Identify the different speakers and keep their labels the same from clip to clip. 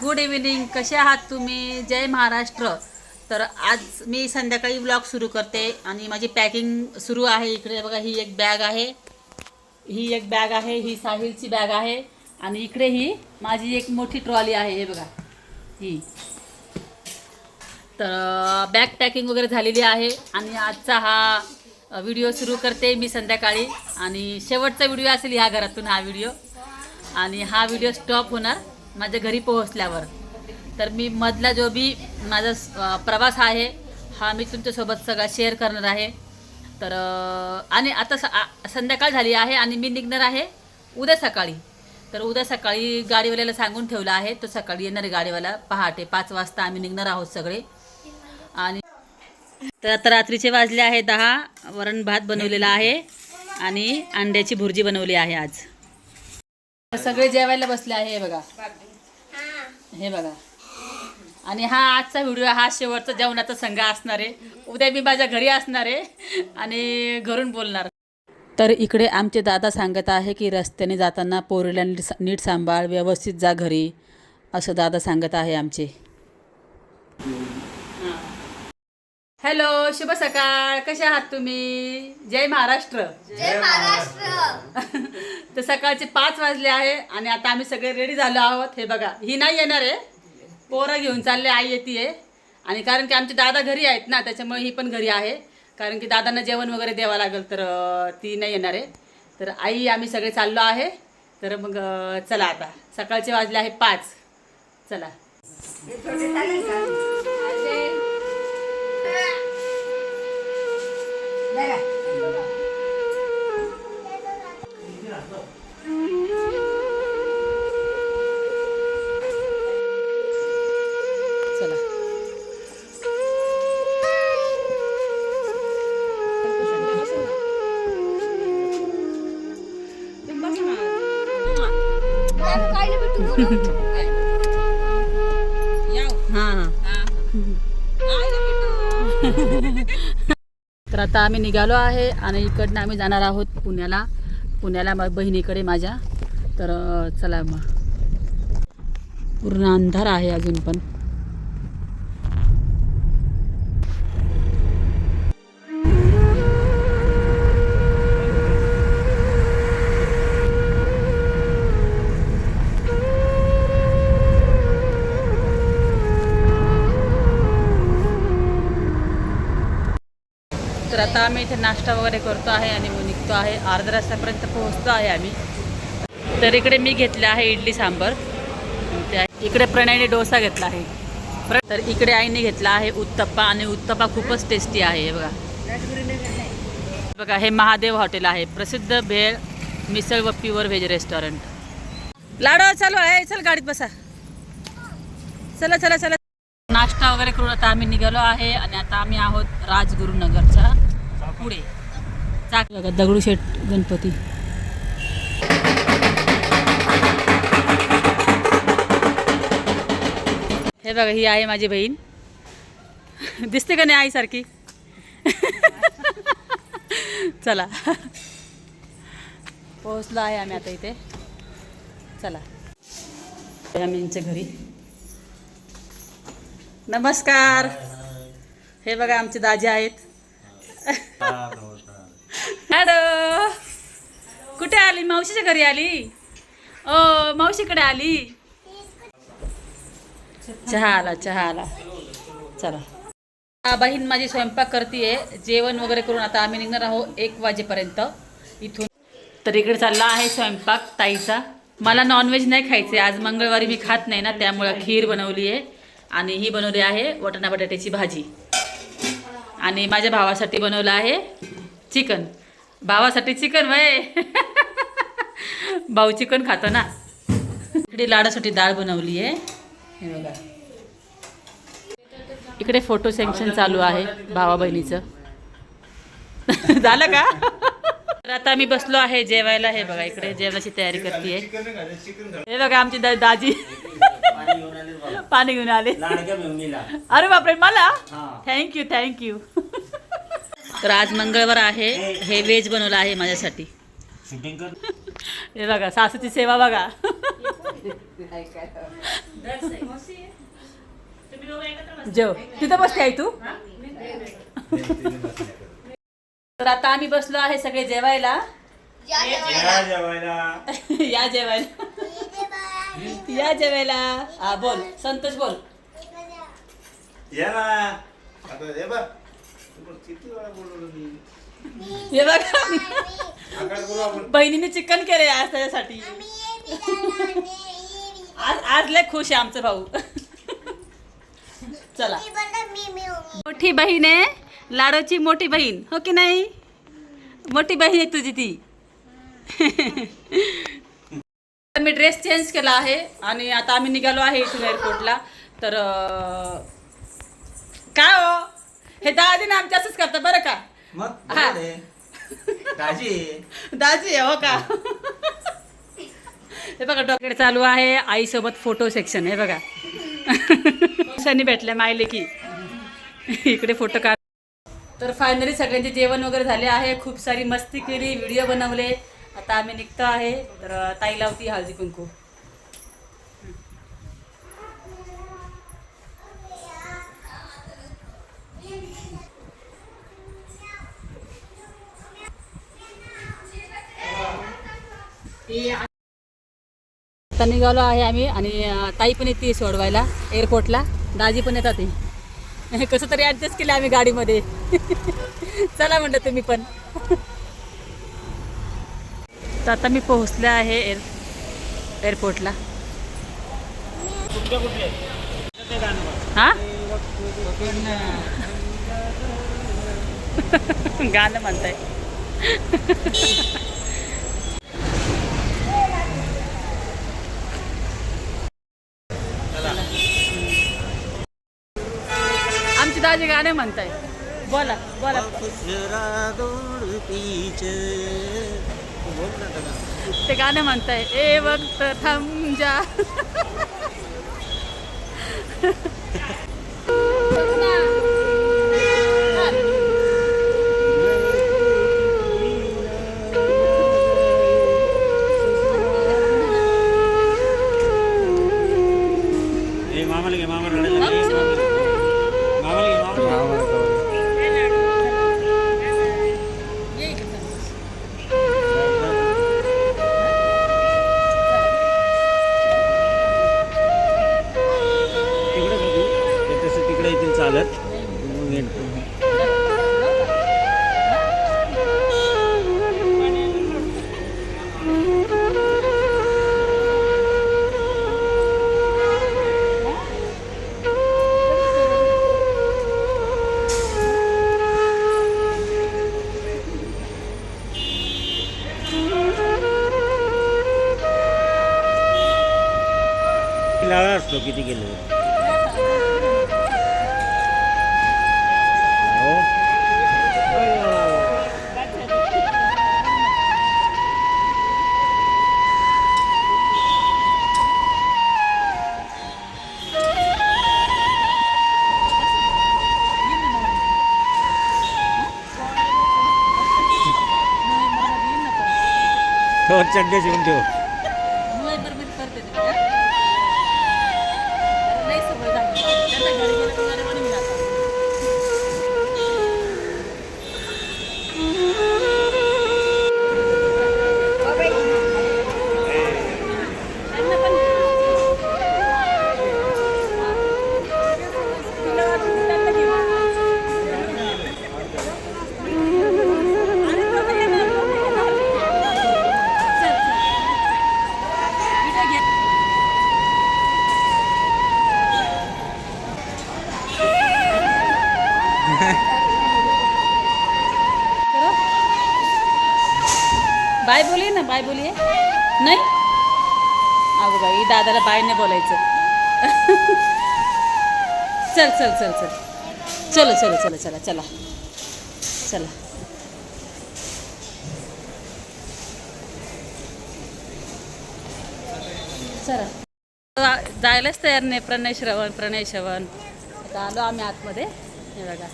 Speaker 1: Good evening कसे आहात तुम्ही? जय महाराष्ट्र. तर आज मी संध्याकाळी ब्लॉग सुरू करते आणि माझी पॅकिंग सुरू आहे. इकडे बघा ही एक बॅग आहे. ही एक बॅग आहे ही साहिलची बॅग आहे. आणि इकडे ही माझी एक मोठी ट्रॉली आहे. हे बघा ही. तर बॅग पॅकिंग वगैरे झालेली आहे. आणि आजचा हा व्हिडिओ सुरू करते मी संध्याकाळी. आणि शेवटचा व्हिडिओ असेल ह्या घरातून हा व्हिडिओ आणि हा व्हिडिओ स्टॉप होणार. माझ्या घरी पोहोचल्यावर. तर मी मधला जो बी माझा प्रवास आहे हा मी तुमच्यासोबत सगळा शेअर करणार आहे. तर आणि आता स आ- संध्याकाळ झाली आहे आणि मी निघणार आहे उद्या सकाळी. तर उद्या सकाळी गाडीवाल्याला सांगून ठेवलं आहे तो सकाळी येणार आहे गाडीवाला. पहाटे पाच वाजता आम्ही निघणार आहोत सगळे. आणि तर आता रात्रीचे वाजले आहे दहा. वरण भात बनवलेला आहे आणि अंड्याची भुर्जी बनवली आहे आज. सगळे जेवायला बसले आहे हे बघा. हे बघा. आणि हा आजचा व्हिडिओ हा शेवटचा जेवणाचा संघ असणार आहे. उद्या मी माझ्या घरी असणार आहे आणि घरून बोलणार. तर इकडे आमचे दादा सांगत आहे की रस्त्याने जाताना पोरीला नीट नीट सांभाळ व्यवस्थित जा घरी असं दादा सांगत आहे आमचे. हॅलो शुभ सकाळ. कसे आहात तुम्ही? जय महाराष्ट्र.
Speaker 2: जय महाराष्ट्र.
Speaker 1: तर सकाळचे पाच वाजले आहे आणि आता आम्ही सगळे रेडी झालो आहोत. हे बघा ही नाही येणार आहे. पोरं घेऊन चालले आई येते आणि कारण की आमचे दादा घरी आहेत ना त्याच्यामुळे ही पण घरी आहे. कारण की दादांना जेवण वगैरे द्यावं लागेल तर ती नाही येणार आहे. तर आई आम्ही सगळे चाललो आहे. तर मग चला आता. सकाळचे वाजले आहे पाच. चला. चला तर आता आम्ही निघालो आहे आणि इकडनं आम्ही जाणार आहोत पुण्याला. पुण्याला मा- बहिणीकडे माझ्या. तर चला मग पूर्ण अंधार आहे अजून पण. तर आता आम्ही इथे नाश्ता वगैरे करतो आहे आणि मग निघतो आहे अर्धा रस्त्यापर्यंत पोहोचतो आहे आम्ही. तर इकडे मी घेतले आहे इडली सांबर. त्या इकडे प्रणयने डोसा घेतला आहे. तर इकडे आईने घेतला आहे उत्तप्पा आणि उत्तप्पा खूपच टेस्टी आहे बघा. बघा हे महादेव हॉटेल आहे. प्रसिद्ध भेळ मिसळ व प्युअर व्हेज रेस्टॉरंट. लाडो चालू आहे चल गाडीत बसा. चला चला चला. नाश्ता वगैरे करून आता आम्ही निघालो आहे आणि आता आम्ही आहोत राजगुरुनगरच्या पुढे. चाक बघा दगडूशेठ गणपती. हे बघा ही आहे माझी बहीण. दिसते का नाही आईसारखी? चला. पोहोचलो आहे आम्ही आता इथे. चला. आम्ही यांच्या घरी. नमस्कार. हे बघा आमचे दाजी आहेत. हॅलो. कुठे आली? मावशीच्या घरी आली? ओ मावशीकडे आली. चहा आला चहा आला. चला. बहीण माझी स्वयंपाक करते जेवण वगैरे करून आता आम्ही निघणार आहोत एक वाजेपर्यंत इथून. तर इकडे चालला आहे स्वयंपाक ताईचा. मला नॉनव्हेज नाही खायचे आज मंगळवारी मी खात नाही ना त्यामुळं खीर बनवली आहे आणि ही बनवली आहे वटाणा बटाट्याची भाजी. आणि माझ्या भावासाठी बनवलं आहे चिकन. भावासाठी चिकन वय भाऊ चिकन खातो ना. इकडे लाडासाठी डाळ बनवली आहे. हे बघा. इकडे फोटो सेक्शन चालू आहे भावा बहिणीचं. झालं का? तर आता आम्ही बसलो आहे जेवायला. हे बघा इकडे जेवणाची तयारी करते हे बघा आमची दा- दाजी. पाणी घेऊन आले. अरे बापरे मला. थँक्यू थँक्यू तर आज मंगळवार आहे. हे व्हेज बनवलं आहे माझ्यासाठी.
Speaker 3: शूटिंग कर.
Speaker 1: हे बघा सासूची सेवा बघा. जेव. तिथं बसते आई तू? तर आता आम्ही बसलो आहे सगळे जेवायला.
Speaker 2: या
Speaker 3: या जेवायला.
Speaker 1: या जेवायला. या जेवायला. हा बोल. संतोष बोल.
Speaker 3: या किती वेळा बोलवलं मी?
Speaker 1: हे बघा.
Speaker 3: आकाश बोलू आपण.
Speaker 1: बहिणीने चिकन केले आज त्याच्यासाठी. आज आज लय खुश आहे आमचं भाऊ. चला. मोठी बहीण आहे. लाडोची मोठी बहीण. हो की नाही? मोठी बहीण आहे तुझी ती. तर मी ड्रेस चेंज केला आहे आणि आता आम्ही निघालो आहे इथून एअरपोर्टला तर अं, काय हो? हे दहा दिन आमच्या असंच करतात बरं का?
Speaker 3: मग
Speaker 1: हा.
Speaker 3: बरोबर आहे. दाजी.
Speaker 1: दाजी आहे, हो का? हे बघा डॉक्टर चालू आहे आईसोबत फोटो सेक्शन हे बघा. शनी भेटले मायले की. इकडे फोटो काढ. तर फायनली सगळ्यांचे जेवण वगैरे झाले आहे. खूप सारी मस्ती केली व्हिडिओ बनवले. आता आम्ही निघतो आहे. तर ताई लावती हळदी कुंकू. आता निघालो आहे आम्ही आणि ताई पण येते सोडवायला एअरपोर्टला दाजी पण येतात ते कसं तरी ॲडजस्ट केलं आम्ही गाडीमध्ये. चला म्हणलं तुम्ही पण. तर आता मी पोहोचले आहे एअर एअरपोर्टला हा? गाणं म्हणताय. दाजी गाणे म्हणताय. बोला बोला. ते गाणं म्हणताय ए वक्त थांब जा.
Speaker 3: लावा असतो किती गेलो हो तो चड्डे शिवून ठेव
Speaker 1: बोलायचं. चल चल चल चल. चलो चलो चलो चला चला. चला. चला. जायलाच तयार नाही प्रणय श्रवण प्रणय श्रवण. आता आलो आम्ही आतमध्ये. हे बघा.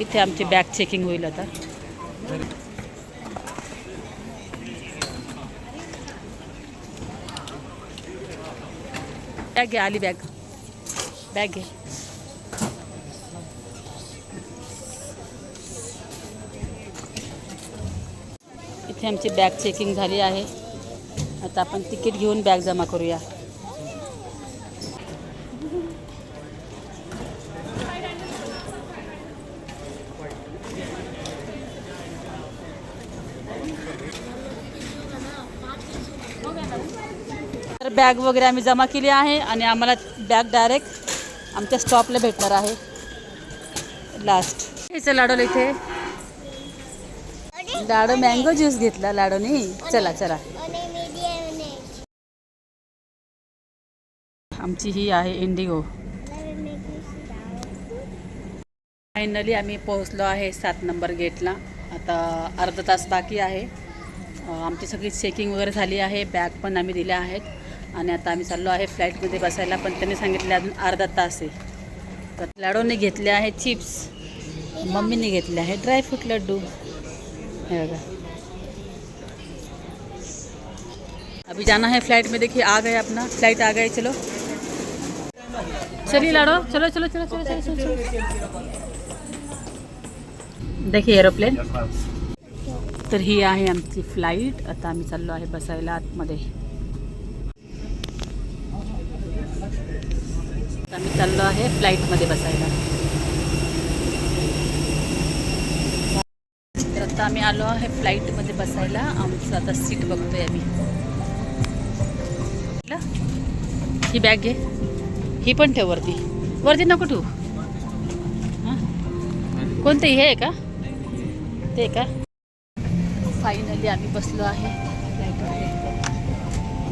Speaker 1: इथे आमची बॅग चेकिंग होईल आता. बॅग घे आली बॅग बॅग घे इथे आमची बॅग चेकिंग झाली आहे. आता आपण तिकीट घेऊन बॅग जमा करूया. तर बॅग वगैरे आम्ही जमा केली आहे आणि आम्हाला बॅग डायरेक्ट आमच्या स्टॉपला भेटणार आहे. लास्ट हेचं लाडोला इथे. लाडो मँगो ज्यूस घेतला लाडोनी. चला चला. आमची ही आहे इंडिगो फायनली आम्ही पोहोचलो आहे सात नंबर गेटला आता अर्धा तास बाकी आहे. आमची सगळी चेकिंग वगैरे झाली आहे. बॅग पण आम्ही दिल्या आहेत. आणि आता आम्ही चाललो आहे फ्लाईटमध्ये बसायला पण त्यांनी सांगितले अजून अर्धा तास आहे. तर लाडोने घेतले आहे चिप्स. मम्मीने घेतले आहे ड्रायफ्रूट लड्डू. हे बघा. अभी जाना है फ्लाइट में देखिए आ गए अपना. फ्लाइट आ गए चलो. चलिए लाडो चलो चलो चलो चलो चलो चलो, चलो. देखिए एरोप्लेन तर ही आहे आमची फ्लाईट आता आम्ही चाललो आहे बसायला आतमध्ये. आम्ही चाललो आहे फ्लाईटमध्ये बसायला. तर आता आम्ही आलो आहे फ्लाईटमध्ये बसायला. आमचं आता सीट बघतोय आम्ही. ही बॅग घे. ही पण ठेव वरती. वरती नको ठेवू. हां? कोणतं हे आहे का? ते का? फायनली आम्ही बसलो आहे. फ्लाईटमध्ये.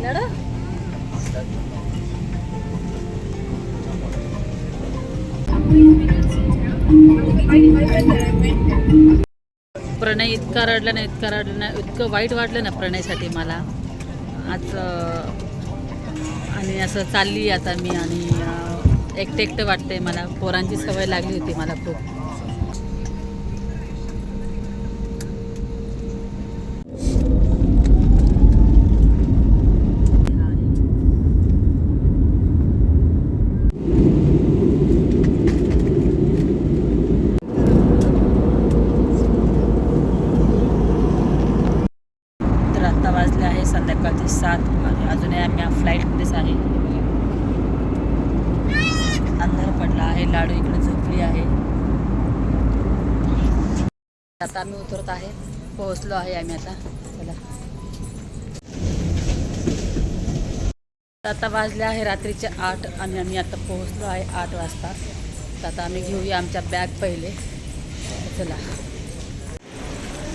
Speaker 1: लढ. प्रणय इतका रडला ना इतका रडला ना इतकं वाईट वाटलं ना प्रणयसाठी मला. आज आणि असं चालली आता मी आणि एकटेकटं एकटं वाटतंय मला. पोरांची सवय लागली होती मला खूप तर आत्ता वाजले आहे संध्याकाळचे सात आणि अजूनही आम्ही फ्लाईटमध्येच आहे अंधार पडला आहे लाडू इकडे झोपली आहे आता आम्ही उतरत आहे. पोहोचलो आहे आम्ही आता. चला. आता वाजले आहे रात्रीचे आठ आणि आम्ही आता पोहोचलो आहे आठ वाजता. तर आता आम्ही घेऊया आमच्या बॅग पहिले. चला.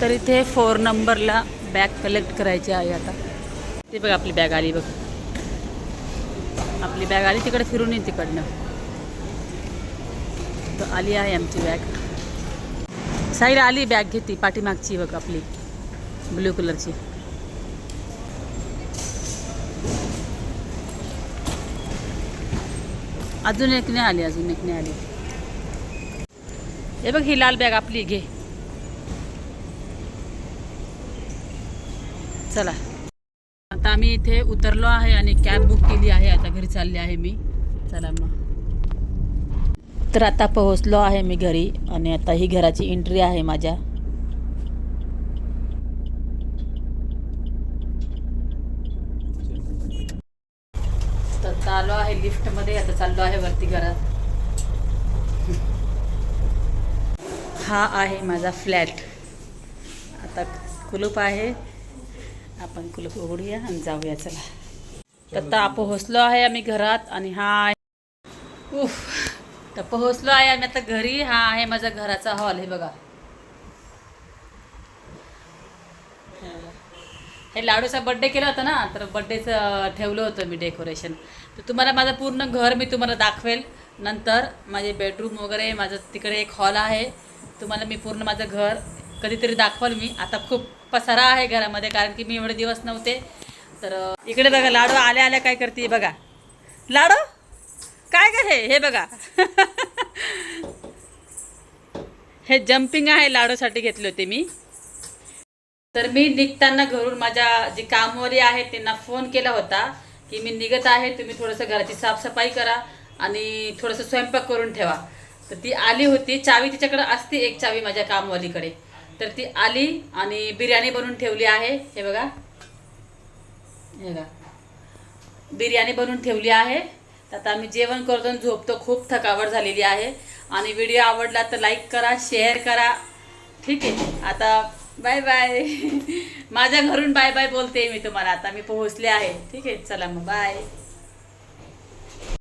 Speaker 1: तर इथे फोर नंबरला बॅग कलेक्ट करायची आहे आता. ते बघ आपली बॅग आली बघ. आपली बॅग आली तिकडे फिरून येईल तिकडनं. तर आली आहे आमची बॅग साईला आली बॅग घेतली पाठीमागची बघ आपली ब्ल्यू कलरची अजून एक नाही आली अजून एक नाही आली. हे बघ ही लाल बॅग आपली घे. चला. आता आम्ही इथे उतरलो आहे आणि कॅब बुक केली आहे आता घरी चालली आहे मी. चला मग. तर आता पोहोचलो आहे मी घरी आणि आता ही घराची एंट्री आहे माझ्या. तर चाललो आहे लिफ्टमध्ये आता चाललो आहे वरती घरात. हा आहे माझा फ्लॅट आता कुलूप आहे. आपण कुलूप उघडूया आणि जाऊया चला. तर आता पोहोचलो आहे आम्ही घरात आणि हा आहे उफ. तर पोहोचलो आहे आम्ही आता घरी. हा आहे माझा घराचा हॉल हे बघा. हे लाडूचा बड्डे केला होता ना तर बड्डेचं ठेवलं होतं मी डेकोरेशन तर तुम्हाला माझं पूर्ण घर मी तुम्हाला दाखवेल. नंतर माझे बेडरूम वगैरे माझं तिकडे एक हॉल आहे. तुम्हाला मी पूर्ण माझं घर कधीतरी दाखवाल मी. आता खूप पसारा आहे घरामध्ये कारण की मी एवढे दिवस नव्हते. तर इकडे बघा लाडू आल्या आल्या काय करते बघा. लाडू? काय ग हे? हे बघा. हे जम्पिंग आहे लाडूसाठी घेतले होते मी. तर मी निघताना घरून माझ्या जी कामवाली आहे त्यांना फोन केला होता की मी निघत आहे तुम्ही थोडंसं घराची साफसफाई करा आणि थोडंसं स्वयंपाक करून ठेवा. तर ती आली होती. चावी तिच्याकडे असते एक चावी माझ्या कामवालीकडे. तर ती आली आणि बिर्याणी बनवून ठेवली आहे. हे बघा. हे बघा. बिर्याणी बनवून ठेवली आहे. आता आम्ही जेवण करतो आणि झोपतो. खूप थकावट झालेली आहे. आणि व्हिडिओ आवडला तर लाईक करा शेअर करा. ठीक आहे. आता बाय बाय माझ्या घरून बाय बाय बोलते मी तुम्हाला. आता मी पोहोचले आहे. ठीक आहे? चला मग. बाय